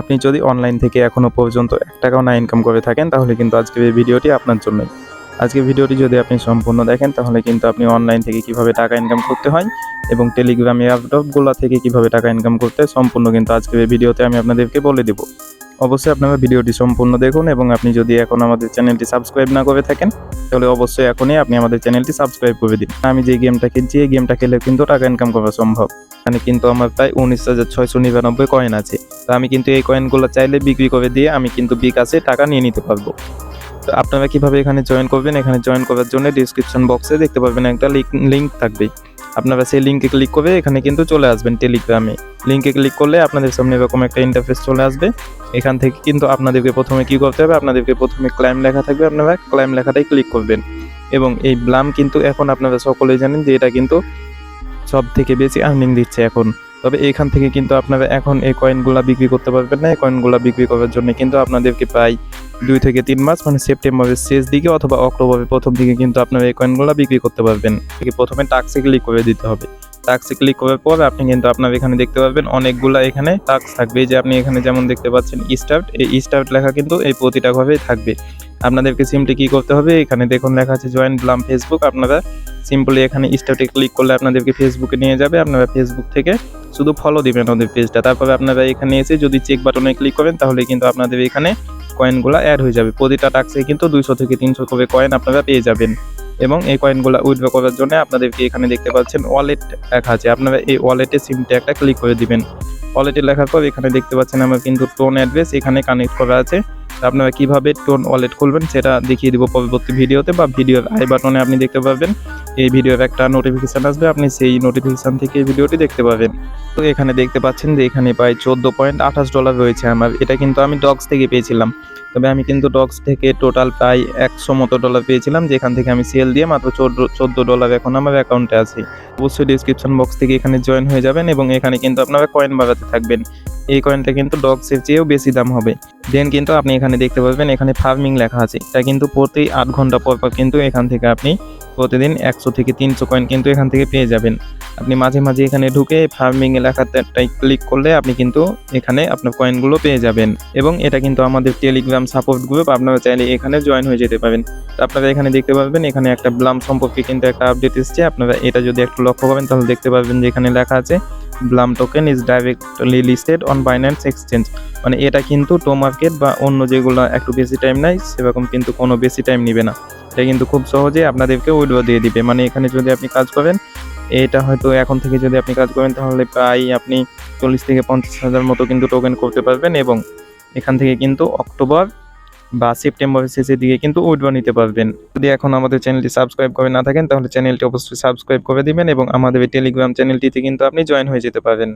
আপনি যদি অনলাইন থেকে এখনও পর্যন্ত এক টাকাও না ইনকাম করে থাকেন, তাহলে কিন্তু আজকের এই ভিডিওটি আপনার জন্যই। আজকে ভিডিওটি যদি আপনি সম্পূর্ণ দেখেন, তাহলে কিন্তু আপনি অনলাইন থেকে কীভাবে টাকা ইনকাম করতে হয় এবং টেলিগ্রাম অ্যাপটপগুলো থেকে কীভাবে টাকা ইনকাম করতে হয়, সম্পূর্ণ কিন্তু আজকের এই ভিডিওতে আমি আপনাদেরকে বলে দেব। অবশ্যই আপনারা ভিডিওটি সম্পূর্ণ দেখুন এবং আপনি যদি এখন আমাদের চ্যানেলটি সাবস্ক্রাইব না করে থাকেন, তাহলে অবশ্যই এখনই আপনি আমাদের চ্যানেলটি সাবস্ক্রাইব করে দিন। আমি যে গেমটা খেলছি, এই গেমটা খেলে কিন্তু টাকা ইনকাম করা সম্ভব। এখানে কিন্তু আমার প্রায় উনিশ হাজার ছয়শো নিরানব্বই কয়েন আছে। তো আমি কিন্তু এই কয়েনগুলো চাইলে বিক্রি করে দিয়ে আমি কিন্তু বিকাশে টাকা নিয়ে নিতে পারব। তো আপনারা কীভাবে এখানে জয়েন করবেন? এখানে জয়েন করার জন্য ডিসক্রিপশন বক্সে দেখতে পারবেন একটা লিঙ্ক থাকবে। আপনারা সেই লিঙ্কে ক্লিক করে এখানে কিন্তু চলে আসবেন টেলিগ্রামে লিঙ্কে ক্লিক করলে আপনাদের সামনে এরকম একটা ইন্টারফেস চলে আসবে। এখান থেকে কিন্তু আপনাদেরকে প্রথমে কি করতে হবে? আপনাদেরকে প্রথমে ক্লাইম লেখা থাকবে। আপনারা ক্লাইম লেখাটাই ক্লিক করবেন। এবং এই ব্লাম কিন্তু এখন আপনারা সকলেই জানেন যে এটা কিন্তু সব থেকে বেশি আর্নিং দিচ্ছে এখন। তবে এখান থেকে কিন্তু আপনারা এখন এই কয়েনগুলো বিক্রি করতে পারবেন না। এই কয়েনগুলো বিক্রি করার জন্য কিন্তু আপনাদেরকে প্রায় দুই থেকে তিন মাস মানে সেপ্টেম্বরের শেষ দিকে অথবা অক্টোবরের প্রথম দিকে কিন্তু আপনারা এই কয়েনগুলো বিক্রি করতে পারবেন। প্রথমে টাক্সে ক্লিক করে দিতে হবে। টাক্সে ক্লিক করার পর আপনি কিন্তু আপনার এখানে দেখতে পারবেন অনেকগুলা এখানে টাক্স থাকবে। যে আপনি এখানে যেমন দেখতে পাচ্ছেন স্টার্ট এই স্টার্ট লেখা কিন্তু এই প্রতিটা ভাবেই থাকবে। আপনাদেরকে সিমটি কি করতে হবে? এখানে দেখুন লেখা আছে জয়েন ব্লাম ফেসবুক আপনারা সিম্পলি এখানে স্টার্টে ক্লিক করলে আপনাদেরকে ফেসবুকে নিয়ে যাবে, আপনারা ফেসবুক থেকে শুধু ফলো দিবেন ওদের পেজটা তারপরে আপনারা এখানে এসে যদি চেক বাটনে ক্লিক করেন, তাহলে কিন্তু আপনাদের এখানে কয়েনগুলো অ্যাড হয়ে যাবে। প্রতিটা টাক্সে কিন্তু দুইশো থেকে তিনশো করে কয়েন আপনারা পেয়ে যাবেন। এবং এই কয়েনগুলো উইথড্র করার জন্য আপনাদেরকে এখানে দেখতে পাচ্ছেন ওয়ালেট লেখা আছে। আপনারা এই ওয়ালেটে সিমটা একটা ক্লিক করে দিবেন। ওয়ালেটে লেখার পর এখানে দেখতে পাচ্ছেন আমার কিন্তু টোন অ্যাড্রেস এখানে কানেক্ট করা আছে। আপনারা কীভাবে টোন ওয়ালেট খুলবেন সেটা দেখিয়ে দিব পরবর্তী ভিডিওতে বা ভিডিওর আই বাটনে আপনি দেখতে পাবেন এই ভিডিওর একটা নোটিফিকেশান আসবে, আপনি সেই নোটিফিকেশান থেকে ভিডিওটি দেখতে পাবেন তো এখানে দেখতে পাচ্ছেন যে এখানে প্রায় চোদ্দ পয়েন্ট আঠাশ ডলার রয়েছে আমার। এটা কিন্তু আমি ডগস থেকে পেয়েছিলাম। তবে আমি কিন্তু ডগস থেকে টোটাল প্রায় একশো মতো ডলার পেয়েছিলাম, যেখান থেকে আমি সেল দিয়ে মাত্র চোদ্দ ডলার এখন আমার অ্যাকাউন্টে আছে। অবশ্যই ডিসক্রিপশন বক্স থেকে এখানে জয়েন হয়ে যাবেন এবং এখানে কিন্তু আপনারা কয়েন বাড়াতে থাকবেন। এই কয়েনটা কিন্তু ডগসের চেয়েও বেশি দাম হবে। দেন কিন্তু আপনি এখানে দেখতে পাবেন এখানে ফার্মিং লেখা আছে। এটা কিন্তু প্রতি আট ঘণ্টা পর পর কিন্তু এখান থেকে আপনি প্রতিদিন একশো থেকে তিনশো কয়েন কিন্তু এখান থেকে পেয়ে যাবেন। আপনি মাঝে মাঝে এখানে ঢুকে ফার্মিং এলাকাটাই ক্লিক করলে আপনি কিন্তু এখানে আপনার কয়েনগুলো পেয়ে যাবেন। এবং এটা কিন্তু আমাদের টেলিগ্রাম সাপোর্ট গ্রুপ আপনারা চাইলে এখানে জয়েন হয়ে যেতে পারেন। আপনারা এখানে দেখতে পারবেন, এখানে একটা ব্লাম সম্পর্কে কিন্তু একটা আপডেট এসছে। আপনারা এটা যদি একটু লক্ষ্য করেন, তাহলে দেখতে পারবেন যে এখানে লেখা আছে Blum token is directly listed on Binance exchange মানে এটা কিন্তু টো মার্কেট বা অন্য যেগুলো একটু বেশি টাইম নেয়, সেরকম কিন্তু কোনো বেশি টাইম নেবে না। এটা কিন্তু খুব সহজে আপনাদেরকে উইড্রো দিয়ে দিবে। মানে এখানে যদি আপনি কাজ করেন, এটা হয়তো এখন থেকে যদি আপনি কাজ করেন, তাহলে প্রায় আপনি চল্লিশ থেকে পঞ্চাশ হাজার মতো কিন্তু টোকেন করতে পারবেন এবং এখান থেকে কিন্তু অক্টোবর বা সেপ্টেম্বরের শেষের দিকে কিন্তু উইড্রো নিতে পারবেন। যদি এখন আমাদের চ্যানেলটি সাবস্ক্রাইব করে না থাকেন, তাহলে চ্যানেলটি অবশ্যই সাবস্ক্রাইব করে দিবেন এবং আমাদের টেলিগ্রাম চ্যানেলটিতে কিন্তু আপনি জয়েন হয়ে যেতে পারেন